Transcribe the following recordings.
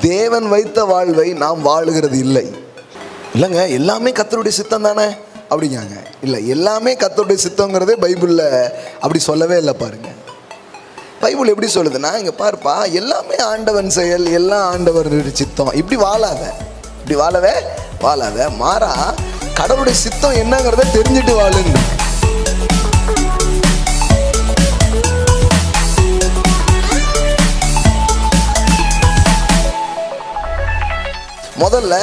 தேவன் வைத்த வாழ்வை நாம் வாழுகிறது இல்லை. இல்லைங்க எல்லாமே கத்தருடைய சித்தம் தானே? அப்படிங்காங்க இல்லை எல்லாமே கத்தருடைய சித்தங்கிறதே பைபிளில் அப்படி சொல்லவே இல்லை பாருங்க. பைபிள் எப்படி சொல்லுதுன்னா இங்கே பாருப்பா எல்லாமே ஆண்டவன் செயல் எல்லாம் ஆண்டவர் சித்தம். இப்படி வாழாத. இப்படி வாழவே வாழாத. மாறா கடவுளுடைய சித்தம் என்னங்கிறத தெரிஞ்சுட்டு வாழுங்க முதல்ல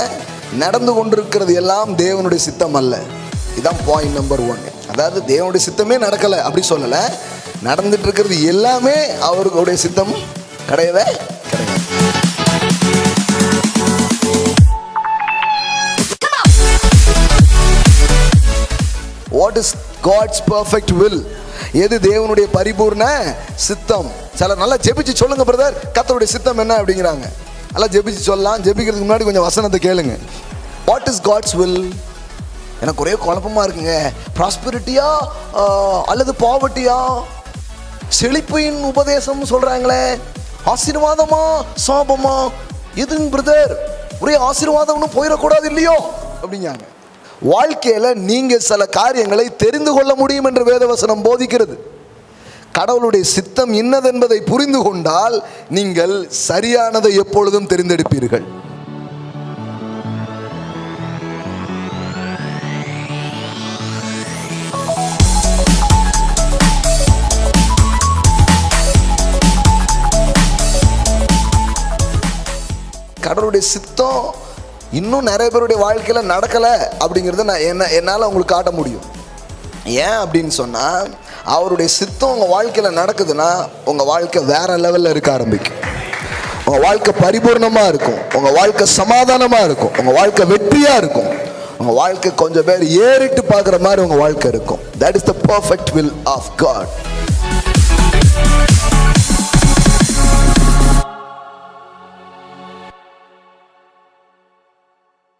நடந்து கொண்டிருக்கிறது எல்லாம் தேவனுடைய சித்தம் அல்ல இதுதான் பாயிண்ட் நம்பர் ஒன் அதாவது தேவனுடைய சித்தமே நடக்கலை அப்படி சொல்லலை. நடந்துட்டு இருக்கிறது எல்லாமே அவர்களுடைய சித்தம் கிடையவே கிடையாது. What is God's perfect will எது தேவனுடைய பரிபூர்ண சித்தம்? சில நல்லா ஜெபிச்சு சொல்லுங்க பிரதர் கத்தருடைய சித்தம் என்ன அப்படிங்கிறாங்க. நல்லா ஜெபிச்சு சொல்லலாம். ஜெபிக்கிறதுக்கு முன்னாடி கொஞ்சம் வசனத்தை கேளுங்க. வாட் இஸ் காட்ஸ் வில் எனக்கு ஒரே குழப்பமாக இருக்குங்க. ப்ராஸ்பரிட்டியா அல்லது பாவர்ட்டியா செழிப்பின் உபதேசம் சொல்கிறாங்களே ஆசீர்வாதமா சாபமா? எதுங்க பிரதர் ஒரே ஆசீர்வாதம்னு போயிடக்கூடாது இல்லையோ? அப்படிங்காங்க வாழ்க்கையில் நீங்கள் சில காரியங்களை தெரிந்து கொள்ள முடியும் என்று வேதவசனம் போதிக்கிறது. கடவுளுடைய சித்தம் இன்னதென்பதை புரிந்து கொண்டால் நீங்கள் சரியானதை எப்பொழுதும் தெரிந்தெடுப்பீர்கள். கடவுளுடைய சித்தம் இன்னும் நிறைய பேருடைய வாழ்க்கையில் நடக்கலை அப்படிங்கிறத நான் என்ன என்னால் உங்களுக்கு காட்ட முடியும். ஏன் அப்படின்னு சொன்னால் அவருடைய சித்தம் உங்கள் வாழ்க்கையில் நடக்குதுன்னா உங்கள் வாழ்க்கை வேற லெவலில் இருக்க ஆரம்பிக்கும். உங்கள் வாழ்க்கை பரிபூர்ணமாக இருக்கும். உங்கள் வாழ்க்கை சமாதானமாக இருக்கும். உங்கள் வாழ்க்கை வெற்றியாக இருக்கும். உங்கள் வாழ்க்கை கொஞ்சம் பேர் ஏறிட்டு பார்க்குற மாதிரி உங்கள் வாழ்க்கை இருக்கும். That is the perfect will of God